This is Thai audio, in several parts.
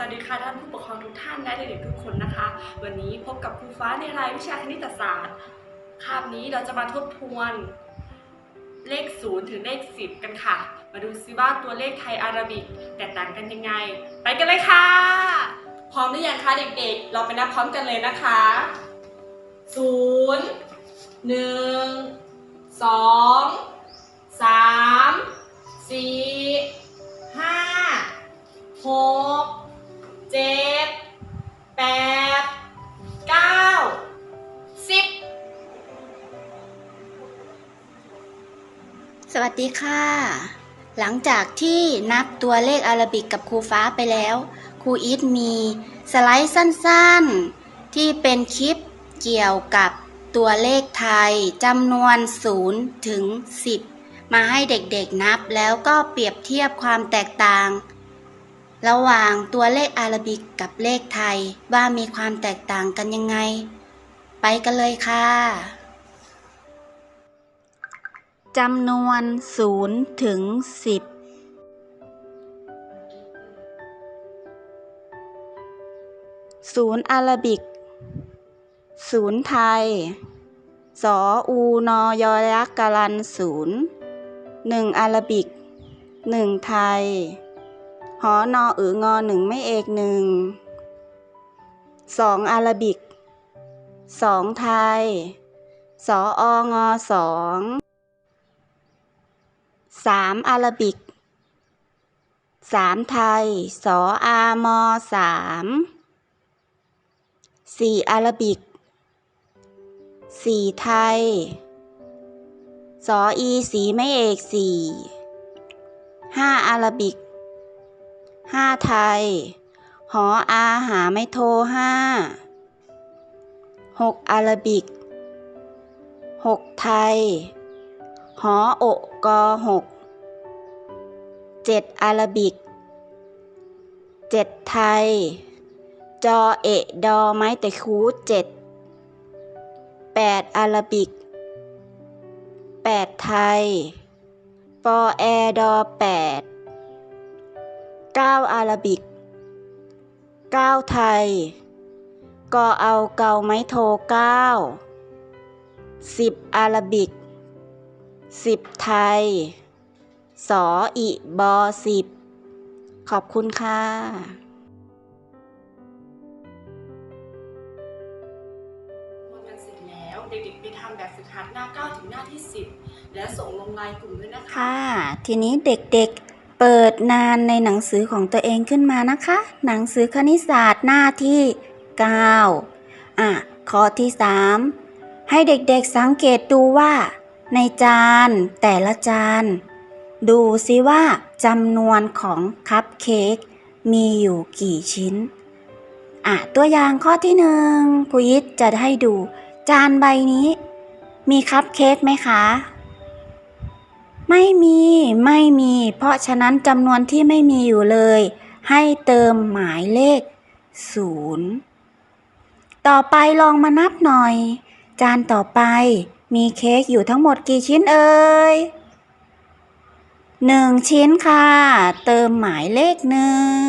สวัสดีค่ะท่านผู้ปกครองทุกท่านและเด็กๆทุกคนนะคะ วันนี้พบกับครูฟ้าในรายวิชาคณิตศาสตร์ คาบนี้เราจะมาทบทวนเลข 0 ถึงเลข 10 กันค่ะ มาดูซิว่าตัวเลขไทยอาราบิกแตกต่างกันยังไง ไปกันเลยค่ะ พร้อมหรือยังคะเด็กๆ เราไปนับพร้อมกันเลยนะคะ 0 1 2 3 4 5 6 ดีค่ะ หลังจากที่นับตัวเลขอารบิกกับครูฟ้าไปแล้ว ครูอีทมีสไลด์สั้นๆ ที่เป็นคลิปเกี่ยวกับตัวเลขไทยจำนวน 0 ถึง 10 มาให้เด็กๆนับแล้วก็เปรียบเทียบความแตกต่าง ระหว่างตัวเลขอารบิกกับเลขไทยว่ามีความแตกต่างกันยังไง ไปกันเลยค่ะ จำนวน0ถึง10ศูนย์อาราบิก ศูนย์ไทย สออูนอยอยักกาลันศูนย์หนึ่งอาราบิกหนึ่งไทย หอนออืองอหนึ่งไม่เอกหนึ่งสองอาราบิกสองไทย สอองอสอง สามอาราบิกสามไทย สออามอสามสี่อาราบิกสี่ไทย สออีสีไม่เอกสี่ห้าอาราบิกห้าไทย หออาหาไม่โทห้าหกอาราบิกหกไทย หอโอกกอหกเจ็ดอาราบิกเจ็ดไทย จอเอะดอไม้แต่คูเจ็ดแปดอาราบิกแปดไทย ปอแอดอแปดเก้าอาราบิกเก้าไทย กอเอาเกาไม้โทเก้าสิบอาราบิก สิบไทย สออิบอสิบ ขอบคุณค่ะทวนกันเสร็จแล้วเด็กๆไปทำแบบฝึกหัดหน้า 9 ถึงหน้าที่ 10 และส่งลงไลน์กลุ่มด้วยนะคะ ค่ะ ทีนี้เด็กๆเปิดนานในหนังสือของตัวเองขึ้นมานะคะ หนังสือคณิตศาสตร์หน้าที่ 9 อะ ข้อที่ 3 ให้เด็กๆสังเกตดูว่า ในจานแต่ละจาน ดูซิว่าจำนวนของคัพเค้กมีอยู่กี่ชิ้น อะ ตัวอย่างข้อที่หนึ่งครูยิทจะให้ดู จานใบนี้ มีคัพเค้กไหมคะ ไม่มีไม่มี เพราะฉะนั้นจำนวนที่ไม่มีอยู่เลย ให้เติมหมายเลขศูนย์ต่อไปลองมานับหน่อย จานต่อไป มีเค้กอยู่ทั้งหมดกี่ชิ้นเอ่ยหนึ่งชิ้นค่ะ เติมหมายเลขหนึ่ง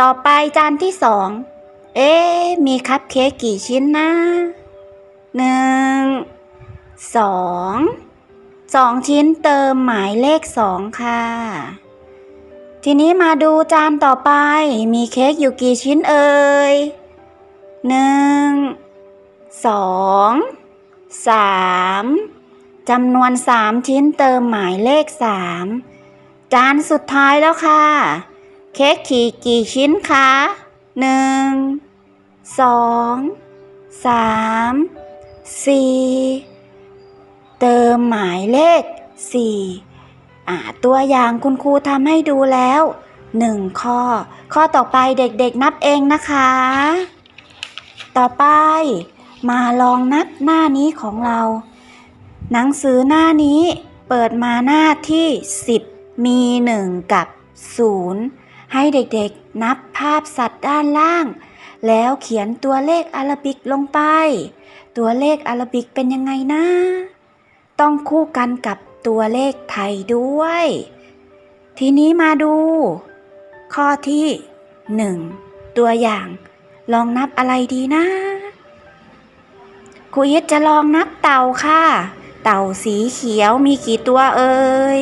ต่อไปจานที่สอง เอ๊มีคัพเค้กกี่ชิ้นนะหนึ่งสองสองชิ้นเติมหมายเลขสองค่ะ ทีนี้มาดูจานต่อไป มีเค้กอยู่กี่ชิ้นเอ่ยหนึ่งสอง สามจำนวนสามชิ้นเติมหมายเลขสามจานสุดท้ายแล้วค่ะ เค้กขี่กี่ชิ้นคะหนึ่งสองสามสี่เติมหมายเลข4อ่าตัวอย่างคุณครูทำให้ดูแล้ว1ข้อ ข้อต่อไปเด็กๆนับเองนะคะ ต่อไป มาลองนับหน้านี้ของเรา หนังสือหน้านี้เปิดมาหน้าที่ 10 มี 1 กับ 0 ให้เด็กๆนับภาพสัตว์ด้านล่าง แล้วเขียนตัวเลขอารบิกลงไป ตัวเลขอารบิกเป็นยังไงนะ ต้องคู่กันกับตัวเลขไทยด้วย ทีนี้มาดู ข้อที่หนึ่งตัวอย่าง ลองนับอะไรดีนะ ครูยิดจะลองนับเต่าค่ะ เต่าสีเขียวมีกี่ตัวเอ่ย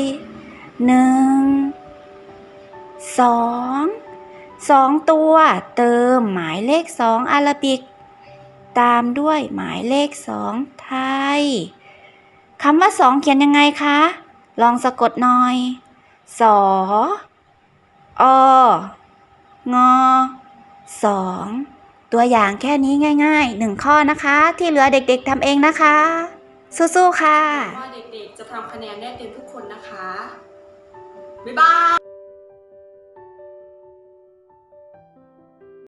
หนึ่งสองสองตัวเติมหมายเลขสองอาราบิก ตามด้วยหมายเลขสองไทยคำว่าสองเขียนยังไงคะ ลองสะกดหน่อย สออ งอสอง ตัวอย่างแค่นี้ง่ายๆหนึ่งข้อนะคะ ที่เหลือเด็กๆทำเองนะคะ สู้ๆค่ะ ว่าเด็กๆจะทำคะแนนได้เต็มทุกคนนะคะ บ๊ายบาย